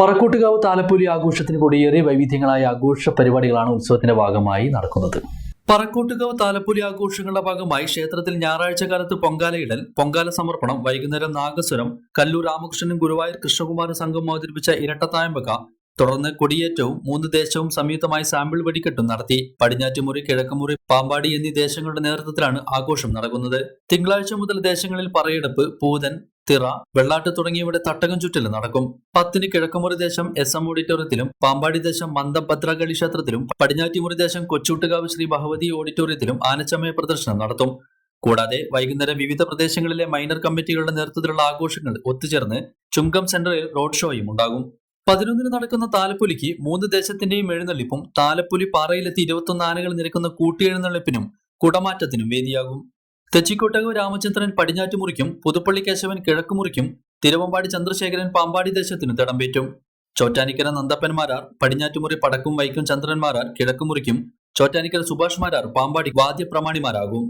പറക്കൂട്ടുകാവ് താലപ്പൊലി ആഘോഷത്തിന് കൊടിയേറിയ വൈവിധ്യങ്ങളായ ആഘോഷ പരിപാടികളാണ് ഉത്സവത്തിന്റെ ഭാഗമായി നടക്കുന്നത്. പറക്കൂട്ടുകാവ് താലപ്പൊലി ആഘോഷങ്ങളുടെ ഭാഗമായി ക്ഷേത്രത്തിൽ ഞായറാഴ്ച കാലത്ത് പൊങ്കാലയിടൽ പൊങ്കാല സമർപ്പണം വൈകുന്നേരം നാഗസ്വരം കല്ലൂർ രാമകൃഷ്ണനും ഗുരുവായൂർ കൃഷ്ണകുമാര സംഘം അവതരിപ്പിച്ച ഇരട്ടത്തായമ്പക തുടർന്ന് കൊടിയേറ്റവും മൂന്ന് ദേശവും സംയുക്തമായി സാമ്പിൾ വെടിക്കെട്ടും നടത്തി പടിഞ്ഞാറ്റുമുറി കിഴക്കുമുറി പാമ്പാടി എന്നീ ദേശങ്ങളുടെ നേതൃത്വത്തിലാണ് ആഘോഷം നടക്കുന്നത്. തിങ്കളാഴ്ച മുതൽ ദേശങ്ങളിൽ പറയെടുപ്പ് പൂതൻ തിറ വെള്ളാട്ട് തുടങ്ങിയവയുടെ തട്ടകം ചുറ്റൽ നടക്കും. പത്തിന് കിഴക്കുമുറി ദേശം എസ് എം ഓഡിറ്റോറിയത്തിലും പാമ്പാടി ദേശം മന്ദം ഭദ്രകാളി ക്ഷേത്രത്തിലും പടിഞ്ഞാറ്റിമുറി ദേശം കൊച്ചൂട്ടുകാവ് ശ്രീ ഭഗവതി ഓഡിറ്റോറിയത്തിലും ആനച്ചമയ പ്രദർശനം നടത്തും. കൂടാതെ വൈകുന്നേരം വിവിധ പ്രദേശങ്ങളിലെ മൈനർ കമ്മിറ്റികളുടെ നേതൃത്വത്തിലുള്ള ആഘോഷങ്ങൾ ഒത്തുചേർന്ന് ചുങ്കം സെന്ററിൽ റോഡ് ഷോയും ഉണ്ടാകും. പതിനൊന്നിന് നടക്കുന്ന താലപ്പൊലിക്ക് മൂന്ന് ദേശത്തിന്റെയും എഴുന്നള്ളിപ്പും താലപ്പൊലി പാറയിലെത്തി ഇരുപത്തൊന്ന് ആനകൾ നിരക്കുന്ന കൂട്ടിയെഴുന്നള്ളിപ്പിനും കുടമാറ്റത്തിനും വേദിയാകും. തെച്ചിക്കോട്ടകവ് രാമചന്ദ്രൻ പടിഞ്ഞാറ്റുമുറിക്കും പുതുപ്പള്ളി കേശവൻ കിഴക്കുമുറിക്കും തിരുവമ്പാടി ചന്ദ്രശേഖരൻ പാമ്പാടി ദേശത്തിന് തിടമ്പേറ്റും. ചോറ്റാനിക്കര നന്ദപ്പൻമാരാർ പടിഞ്ഞാറ്റുമുറി പടക്കും വൈക്കും ചന്ദ്രന്മാരാർ കിഴക്കുമുറിക്കും ചോറ്റാനിക്കര സുഭാഷ്മാരാർ പാമ്പാടി വാദ്യപ്രമാണിമാരാകും.